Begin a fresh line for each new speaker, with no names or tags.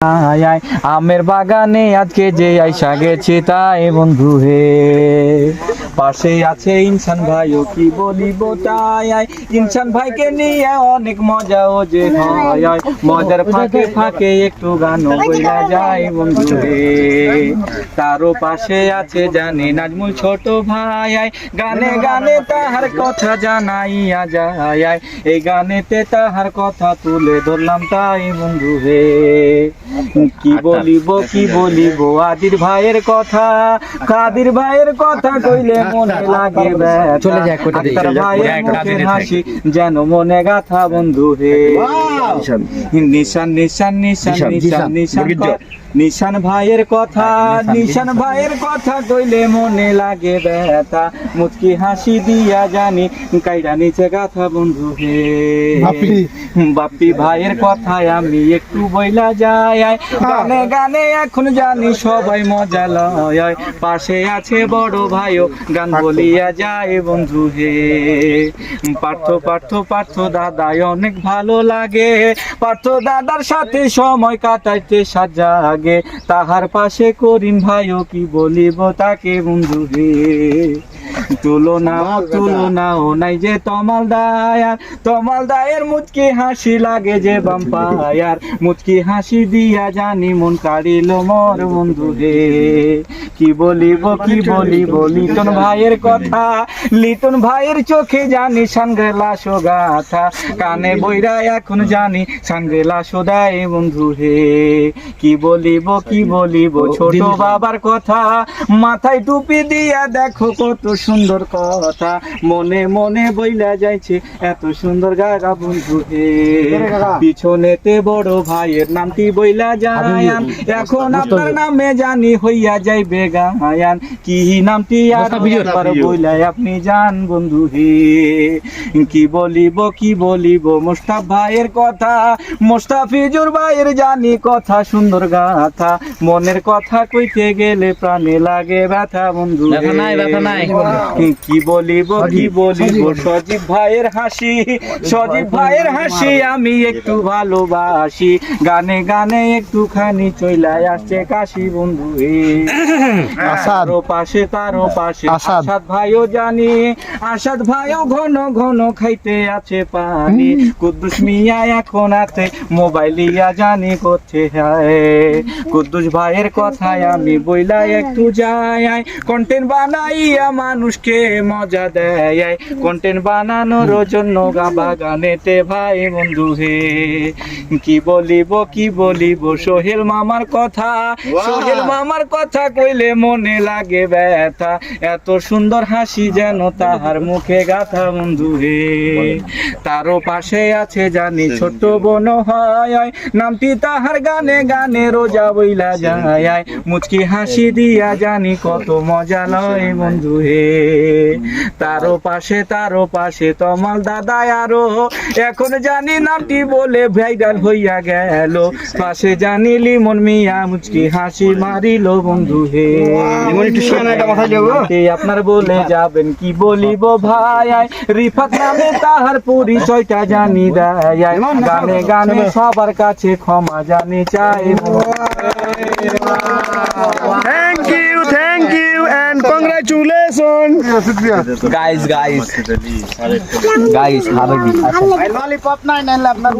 আয় আমের বাগানে আজকে যে আইসা গেছে তাই বন্ধু হে। পাশে আছে ইনসান ভাই, ও কি বলিব তাই, আয়। ইনসান ভাইকে নিয়ে অনেক মজা ও যে হয় মজার ফাঁকে ফাঁকে একটু গান বইলা যায় বন্ধু হে। তারও পাশে আছে জানে নাজমুল ছোট ভাই, আয়। গানে গানে তাহার কথা জানাইয়া যায়, আয়। এই গানেতে তাহার কথা তুলে ধরলাম তাই বন্ধু হে। কি বলিব কি বলিব? আদির ভাইয়ের কথা কাদির ভাইয়ের কথা কইলে মনে লাগে
চলে যায়, কোটা দিয়ে।
আক্তার ভাইয়ের মুখে হাসি যেন মনে গাথা বন্ধু হে। নিশান নিশান নিশান নিশান
নিশান,
নিশান নিশান ভাইয়ের কথা নিশান ভাইয়ের কথা। কইলে মনে লাগে ব্যথা। মুচকি হাসি দিয়া জানি কাইরা নিচে গাথা বন্ধু হে।
বাপ্পি।
বাপ্পি ভাইয়ের কথায় আমি একটু বইলা যাই গানে গানে এখন জানি সবাই মজা লয় পাশে আছে বড় ভাইও গান বলিয়া যায় বন্ধু হে। পার্থ পার্থ পার্থ দাদাই অনেক ভালো লাগে। পার্থ দাদার সাথে সময় কাটাইতে সাজাগে তাহার পাশে করিম ভাইও কি বলিব তাকে বন্ধু হে? তুলনা ও নাই যে তমাল দায়ার তমাল দায়ের মুচকি হাসি লাগে যে বাম্পায়ার মুচকি হাসি দিয়া জানি মন কাড়িল মোর বন্ধু হে। কি বলিব কি বলিব? লিটন ভাইয়ের কথা লিটন ভাইয়ের চোখে জানি সানগ্রেলা গাথা কানে বইরা এখন জানি সোদায় বন্ধু হে। কি বলিব কি বলিব? ছোট বাবার কথা মাথায় টুপি দিয়া দেখো কত সুন্দর কথা। মনে মনে বইলা যাইছে এত সুন্দর গাগা বন্ধু হে। পিছনেতে বড় ভাইয়ের নামটি বইলা যায়ান এখন আপনার নামে জানি হইয়া যাইবে গায়ান কি নামটি আর একবার বইলা আপনি জান বন্ধু হে। কি বলিব কি বলিব মোস্তাফ ভাইয়ের কথা মোস্তাফিজুর ভাইয়ের জানি কথা সুন্দর গাথা মনের কথা কইতে গেলে প্রাণে লাগে ব্যথা বন্ধু। কি বলিব কি বলিব সজীব। ভাইয়ের হাসি সজীব ভাইয়ের হাসি আমি একটু ভালোবাসি। গানে গানে একটুখানি চইলাই আসছে কাশি বন্ধু হে।
আসাদ।
পাশে তারও পাশে।
আসাদ।
আসাদ ভাইও জানি আসাদ ভাইও ঘন ঘন খাইতে আছে পানি। কুদ্দুস মিয়া এখন আছে মোবাইল ইয়া জানি করছে হায়। কুদ্দুস ভাইয়ের কথায় আমি বইলা একটু যাই। কন্টেন্ট বানাইয়া মানুষকে মজা দেয়। কন্টেন্ট বানানোর জন্য গাবা গানেতে ভাই বন্ধু হে। কি বলিব কি বলিব সোহেল মামার কথা। সোহেল মামার কথা কইলে মনে লাগে ব্যথা। এত সুন্দর হাসি যেন তাহার মুখে গাথা বন্ধু হে তারও পাশে আছে জানি ছোট বোন হয়। নামটি তাহার গানে গানে রোজা বইলা যায় মুচকি হাসি দিয়া জানি কত মজা লয় বন্ধু হে তারও পাশে তারও পাশে তমাল দাদা আরও। এখন জানি নামটি বলে ভাইরাল হইয়া গেল। পাশে জানি লিমন মিয়া মুচকি হাসি মারিল বন্ধু হে। আপনার বলে যাবেন কি বলিব ভাই? রিফাত নামে তাহার পরিচয়টা জানি দেয়। গানে গানে সবার কাছে ক্ষমা জানি চাই।
Thank you, congratulations.
Guys guys guys হাবিবি
ললিপপ নাই নাইলে আপনার